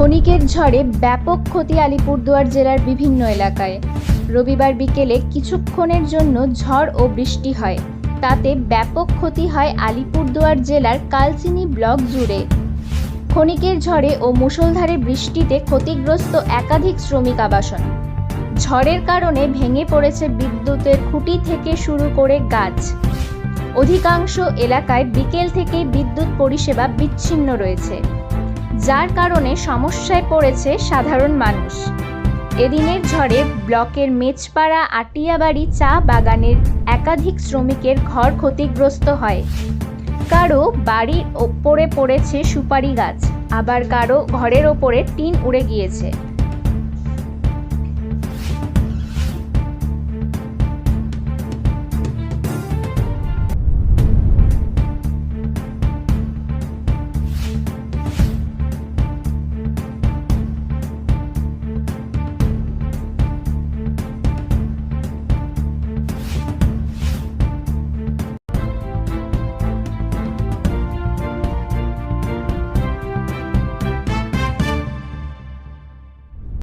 ক্ষণিকের ঝড়ে ব্যাপক ক্ষতি আলিপুরদুয়ার জেলার বিভিন্ন এলাকায়। রবিবার বিকেলে কিছুক্ষণের জন্য ঝড় ও বৃষ্টি হয়। তাতে ব্যাপক ক্ষতি হয় আলিপুরদুয়ার জেলার কালচিনি ব্লক জুড়ে। ক্ষণিকের ঝড়ে ও মুষলধারে বৃষ্টিতে ক্ষতিগ্রস্ত একাধিক শ্রমিক আবাসন। ঝড়ের কারণে ভেঙে পড়েছে বিদ্যুতের খুঁটি থেকে শুরু করে গাছ। অধিকাংশ এলাকায় বিকেল থেকেই বিদ্যুৎ পরিষেবা বিচ্ছিন্ন রয়েছে। যার কারণে সমস্যায় পড়েছে সাধারণ মানুষ। এদিনের ঝড়ে ব্লকের মেচপাড়া আটিয়াবাড়ি চা বাগানের একাধিক শ্রমিকের ঘর ক্ষতিগ্রস্ত হয়। কারও বাড়ির ওপরে পড়েছে সুপারি গাছ, আবার কারও ঘরের ওপরে টিন উড়ে গিয়েছে।